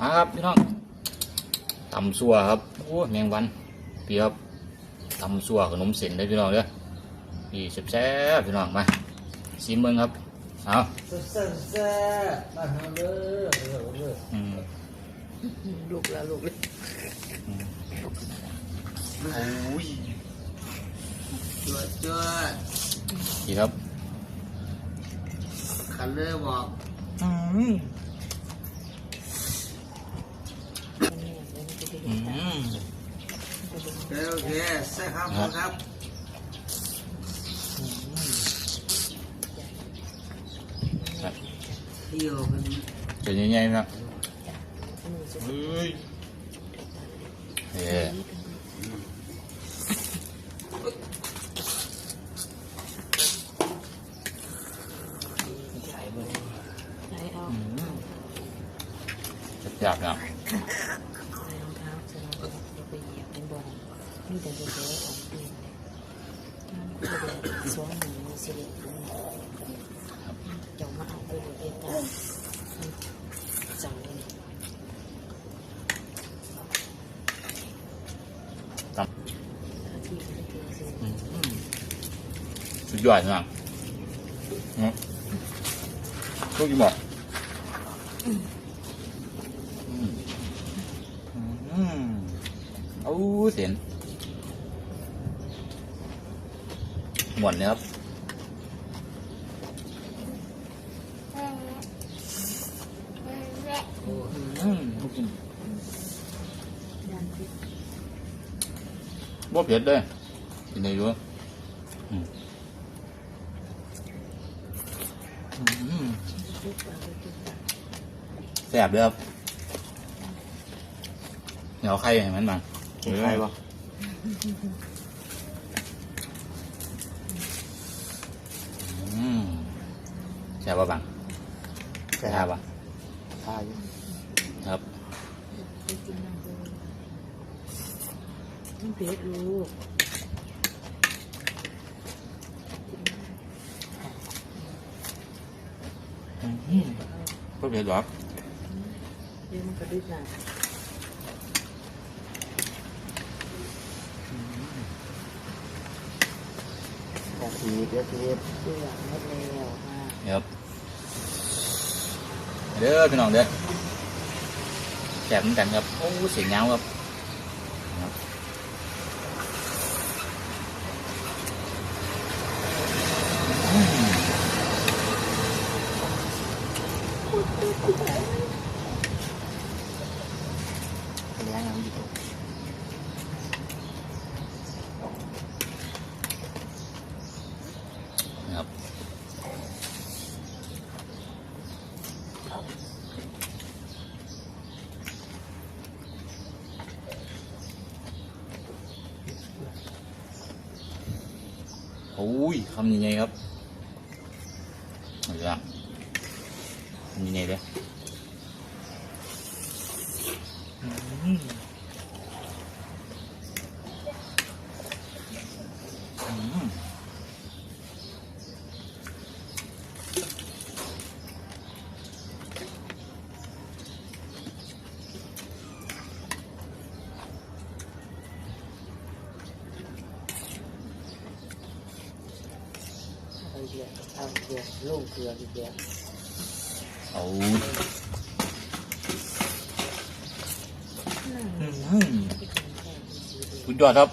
มาครับพี่น้องตำซัวครับโอ้แมงวันพี่ครับตำซัวขนมเส้นเลยพี่น้องเด้อพี่แซ่บๆพี่น้องมาชิมเบิ่งครับเอาแซ่บแซ่บมาทำเลยเออเอออืมลูกแล้วลูกเลยโอ้ยจวดจวดพี่ครับขันเลยบอกอืมอืม โอเคโอเคใส่ครั มีแต่จะเจอของเปลี่ยนเลยสวมหนูสิริเจ้ามาเอาไปบดเอ็ดตาจังเลยจอสิอืมสุดยอดนะเนาะลูกกี่บอกอืมอืมเอาเสียน หมดเลยครับอืมลูกกินบ่เผ็ดเลยกินได้อยู่อืมอืมแซ่บเลยครับเดี๋ยวเอาไข่ให้มันมา ไข่ปะอืม แซ่บปะบังแซ่บปะตายครับไปกินน้ำเลยน้ำเพชรลูกอืมบ่เผ็ดหรอกเดี๋ยวมันกระดึ๊บนะกะทิกะทิเบื่อหมดแล้วค่ะค รับเด้อพี่น้องเด้อแซ่บเหมือนกันครับโอ้เสียงเงาครับครับอืม เลี้ยงน้ำอยู่ ครับ โอ้ยคำยังไงครับเอาละคำยังไงเด้ออืมอืม เอาเดี๋ยวเอาเดี๋ยวลูกเดี๋ยวเดี๋ยวเอานั่งอืมที่คนแก่ที่สีสุดยอดครับ